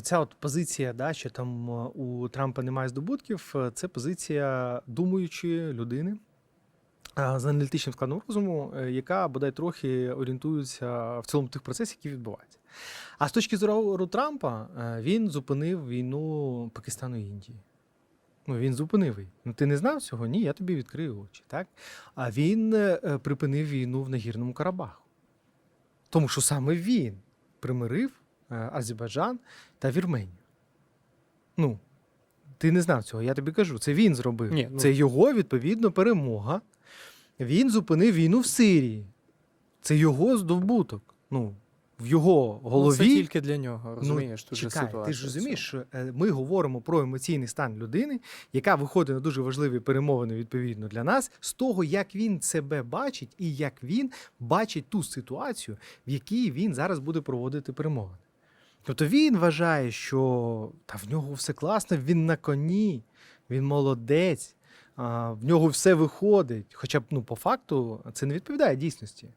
Ця от позиція, да, що там е, у Трампа немає здобутків, е, це позиція думаючої людини е, з аналітичним складом розуму, яка бодай трохи орієнтується в цілому тих процесів, які відбуваються. А з точки зору Трампа, він зупинив війну Пакистану і Індії. Ну, він зупинив її. Ну, ти не знав цього? Ні, я тобі відкрию очі. Так? А він припинив війну в Нагірному Карабаху. Тому що саме він примирив Азербайджан та Вірменію. Ну, ти не знав цього, я тобі кажу. Це він зробив. Ні, ну- Це його, відповідно, перемога. Він зупинив війну в Сирії. Це його здобуток. Ну, в його голові. Ну, це тільки для нього, розумієш? Тут же Ну, Чекай, ситуація. ти ж розумієш, що е, ми говоримо про емоційний стан людини, яка виходить на дуже важливі перемовини відповідно для нас, з того, як він себе бачить і як він бачить ту ситуацію, в якій він зараз буде проводити перемовини. Тобто він вважає, що та в нього все класно, він на коні, він молодець, а, в нього все виходить. Хоча б ну, по факту це не відповідає дійсності.